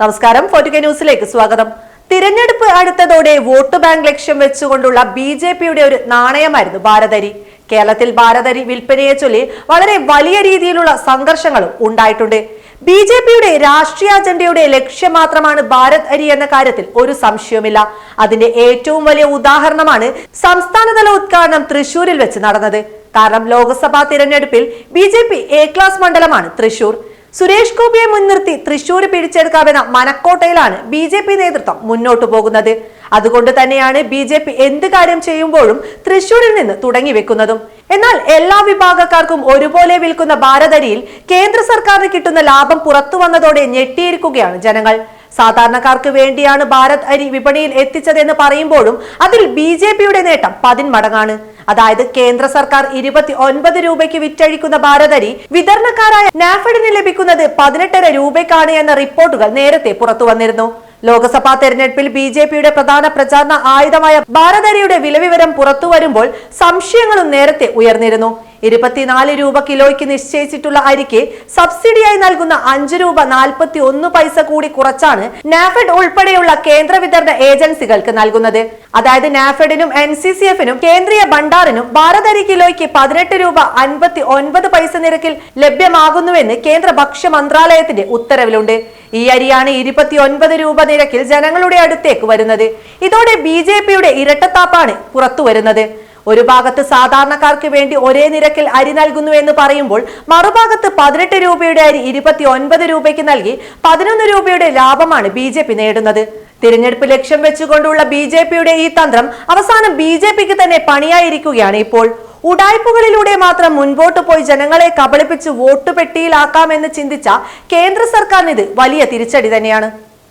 നമസ്കാരം. ഫോർട്ടിക ന്യൂസിലേക്ക് സ്വാഗതം. തിരഞ്ഞെടുപ്പ് അടുത്തതോടെ വോട്ട് ബാങ്ക് ലക്ഷ്യം വെച്ചുകൊണ്ടുള്ള ബി ജെ പിയുടെ ഒരു നാണയമായിരുന്നു ഭാരതരി. കേരളത്തിൽ ഭാരതരി വിൽപ്പനയെ ചൊല്ലി വളരെ വലിയ രീതിയിലുള്ള സംഘർഷങ്ങളും ഉണ്ടായിട്ടുണ്ട്. ബി ജെ പിയുടെ രാഷ്ട്രീയ അജണ്ടയുടെ ലക്ഷ്യം മാത്രമാണ് ഭാരത് അരി എന്ന കാര്യത്തിൽ ഒരു സംശയവുമില്ല. അതിന്റെ ഏറ്റവും വലിയ ഉദാഹരണമാണ് സംസ്ഥാനതല ഉദ്ഘാടനം തൃശൂരിൽ വെച്ച് നടന്നത്. കാരണം ലോക്സഭാ തിരഞ്ഞെടുപ്പിൽ B J P A class മണ്ഡലമാണ് തൃശൂർ. സുരേഷ് ഗോപിയെ മുൻനിർത്തി തൃശൂർ പിടിച്ചെടുക്കാമെന്ന മനക്കോട്ടയിലാണ് ബി ജെ പി നേതൃത്വം മുന്നോട്ടു പോകുന്നത്. അതുകൊണ്ട് തന്നെയാണ് ബി ജെ പി എന്ത് കാര്യം ചെയ്യുമ്പോഴും തൃശൂരിൽ നിന്ന് തുടങ്ങി വെക്കുന്നതും. എന്നാൽ എല്ലാ വിഭാഗക്കാർക്കും ഒരുപോലെ വിൽക്കുന്ന ഭാരതരിയിൽ കേന്ദ്ര സർക്കാരിന് കിട്ടുന്ന ലാഭം പുറത്തു വന്നതോടെ ഞെട്ടിയിരിക്കുകയാണ് ജനങ്ങൾ. സാധാരണക്കാർക്ക് വേണ്ടിയാണ് ഭാരത് അരി വിപണിയിൽ എത്തിച്ചതെന്ന് പറയുമ്പോഴും അതിൽ ബി നേട്ടം പതിന്മടങ്ങാണ്. അതായത് കേന്ദ്ര സർക്കാർ ഇരുപത്തി ഒൻപത് രൂപയ്ക്ക് വിറ്റഴിക്കുന്ന ഭാരതരി വിതരണക്കാരായ നാഫഡിന് ലഭിക്കുന്നത് പതിനെട്ടര രൂപയ്ക്കാണ് എന്ന റിപ്പോർട്ടുകൾ നേരത്തെ പുറത്തു വന്നിരുന്നു. ലോക്സഭാ തെരഞ്ഞെടുപ്പിൽ ബി ജെ പിയുടെ പ്രധാന പ്രചാരണ ആയുധമായ ഭാരതരിയുടെ വിലവിവരം പുറത്തു വരുമ്പോൾ സംശയങ്ങളും നേരത്തെ ഉയർന്നിരുന്നു. ഇരുപത്തിനാല് രൂപ കിലോയ്ക്ക് നിശ്ചയിച്ചിട്ടുള്ള അരിക്ക് സബ്സിഡിയായി നൽകുന്ന അഞ്ച് രൂപ നാൽപ്പത്തി ഒന്ന് പൈസ കൂടി കുറച്ചാണ് നാഫെഡ് ഉൾപ്പെടെയുള്ള കേന്ദ്ര വിതരണ ഏജൻസികൾക്ക് നൽകുന്നത്. അതായത് നാഫെഡിനും എൻ സി സി എഫിനും കേന്ദ്രീയ ഭണ്ഡാറിനും ഭാരതരി കിലോയ്ക്ക് പതിനെട്ട് രൂപ അൻപത്തി ഒൻപത് പൈസ നിരക്കിൽ ലഭ്യമാകുന്നുവെന്ന് കേന്ദ്ര ഭക്ഷ്യ മന്ത്രാലയത്തിന്റെ ഉത്തരവിലുണ്ട്. ഈ അരിയാണ് ഇരുപത്തി ഒൻപത് രൂപ നിരക്കിൽ ജനങ്ങളുടെ അടുത്തേക്ക് വരുന്നത്. ഇതോടെ ബി ജെ പിയുടെ ഇരട്ടത്താപ്പാണ് പുറത്തു വരുന്നത് ഒരു ഭാഗത്ത് സാധാരണക്കാർക്ക് വേണ്ടി ഒരേ നിരക്കിൽ അരി നൽകുന്നു എന്ന് പറയുമ്പോൾ മറുഭാഗത്ത് പതിനെട്ട് രൂപയുടെ അരി ഇരുപത്തി ഒൻപത് രൂപയ്ക്ക് നൽകി പതിനൊന്ന് രൂപയുടെ ലാഭമാണ് ബി ജെ പി നേടുന്നത്. തിരഞ്ഞെടുപ്പ് ലക്ഷ്യം വെച്ചുകൊണ്ടുള്ള ബി ജെ പിയുടെ ഈ തന്ത്രം അവസാനം ബി ജെ പിക്ക് തന്നെ പണിയായിരിക്കുകയാണ് ഇപ്പോൾ. ഉടായ്പകളിലൂടെ മാത്രം മുൻപോട്ട് പോയി ജനങ്ങളെ കബളിപ്പിച്ച് വോട്ട് പെട്ടിയിലാക്കാമെന്ന് ചിന്തിച്ച കേന്ദ്ര സർക്കാരിന് ഇത് വലിയ തിരിച്ചടി തന്നെയാണ്.